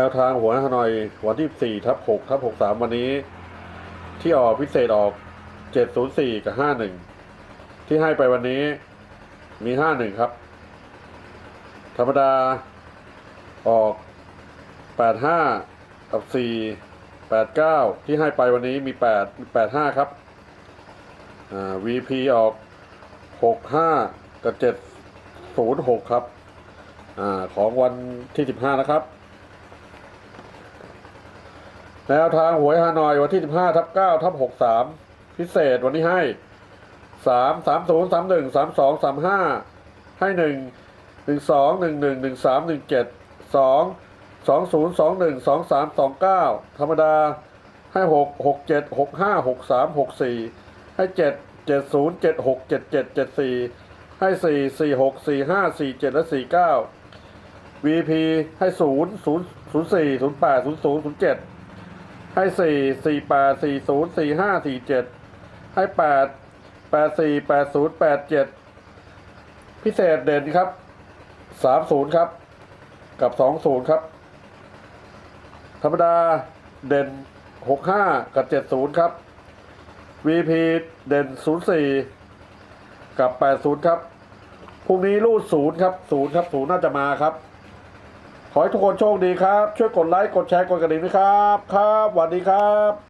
แนวทางหัวหน้านอยวันที่ 4 ทับ 6 ทับ 63 วันนี้ ที่ออกพิเศษออก 704 กับ 51 ที่ให้ไปวันนี้มี 51 ครับ ธรรมดาออก 85 กับ 4 89 ที่ให้ไปวันนี้มี 8 85 ครับอ่า VP ออก 65 กับ 706 ครับอ่าของวันที่ 15 นะครับ แนวทางหวยฮานอยวันที่ 15ทับ9ทับ63 พิเศษวันนี้ให้ 3 3 0 3 1 3 2 3 5 ให้ 1 1 2 1 1 1 3 1 7 2 2 0 2 1 2 3 2 9 ธรรมดาให้ 6 6 7 6 5 6 3 6 4 ให้ 7 7 0 7 6 7 7 7 4 ให้ 4 4 6 4 5 4 7 และ 4 9 VP ให้ 0 0 0 4 0 8 0 0 0 7 ให้สี่สี่แปดสี่ศูนย์สี่ห้าสี่เจ็ดให้แปดแปดสี่แปดศูนย์แปดเจ็ดพิเศษเด่นครับสามศูนย์ครับ กับสองศูนย์ครับ ธรรมดาเด่นหกห้ากับเจ็ดศูนย์ครับ VP เด่นศูนย์สี่กับแปดศูนย์ครับพรุ่งนี้รูดศูนย์ครับศูนย์ครับศูนย์น่าจะมาครับ ขอให้ทุกคนโชคดีครับ ช่วยกดไลค์ กดแชร์ กดกระดิ่งด้วยครับ ครับสวัสดีครับ